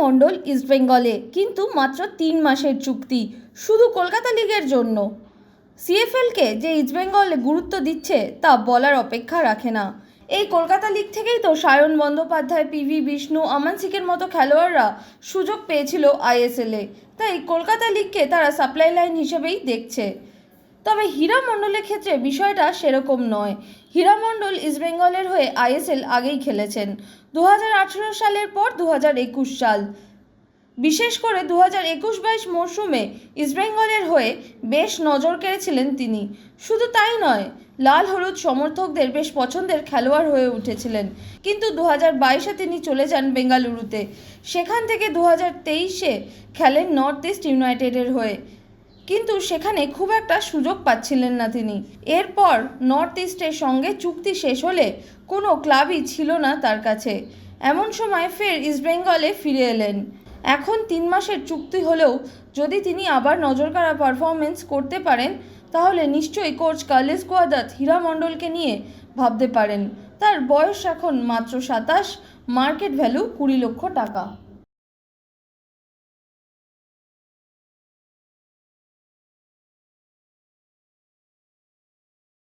মণ্ডল ইস্টবেঙ্গলে কিন্তু মাত্র তিন মাসের চুক্তি, শুধু কলকাতা লিগের জন্য। সিএফএলকে যে ইস্টবেঙ্গল গুরুত্ব দিচ্ছে, তা বলার অপেক্ষা রাখে না। এই কলকাতা লিগ থেকেই তো সায়ন বন্দ্যোপাধ্যায় পিভি বিষ্ণু, আমান সিকের মতো খেলোয়াড়রা সুযোগ পেয়েছিল আইএসএলে। তাই কলকাতা লিগকে তারা সাপ্লাই লাইন হিসেবেই দেখছে। তবে হীরা মণ্ডলের ক্ষেত্রে বিষয়টা সেরকম নয়। হীরা মণ্ডল ইস্টবেঙ্গলের হয়ে আইএসএল আগেই খেলেছেন। দু হাজার আঠেরো সালের পর দু হাজার একুশ সাল। বিশেষ করে দু হাজার একুশ বাইশ মরশুমে ইস্টবেঙ্গলের হয়ে বেশ নজর কেড়েছিলেন তিনি। শুধু তাই নয়, লাল হলুদ সমর্থকদের বেশ পছন্দের খেলোয়াড় হয়ে উঠেছিলেন। কিন্তু দু হাজার বাইশে তিনি চলে যান বেঙ্গালুরুতে। সেখান থেকে দু হাজার তেইশে খেলেন নর্থ ইস্ট ইউনাইটেডের হয়ে। কিন্তু সেখানে খুব একটা সুযোগ পাচ্ছিলেন না তিনি। এরপর নর্থ ইস্টের সঙ্গে চুক্তি শেষ হলে কোনো ক্লাবই ছিল না তার কাছে। এমন সময় ফের ইস্টবেঙ্গলে ফিরে এলেন। এখন তিন মাসের চুক্তি হলেও যদি তিনি আবার নজরকাড়া পারফরমেন্স করতে পারেন, তাহলে নিশ্চয়ই কোচ কার্লেস গোয়াদাত হীরা মণ্ডলকে নিয়ে ভাবতে পারেন। তার বয়স এখন মাত্র সাতাশ, মার্কেট ভ্যালু কুড়ি লক্ষ টাকা।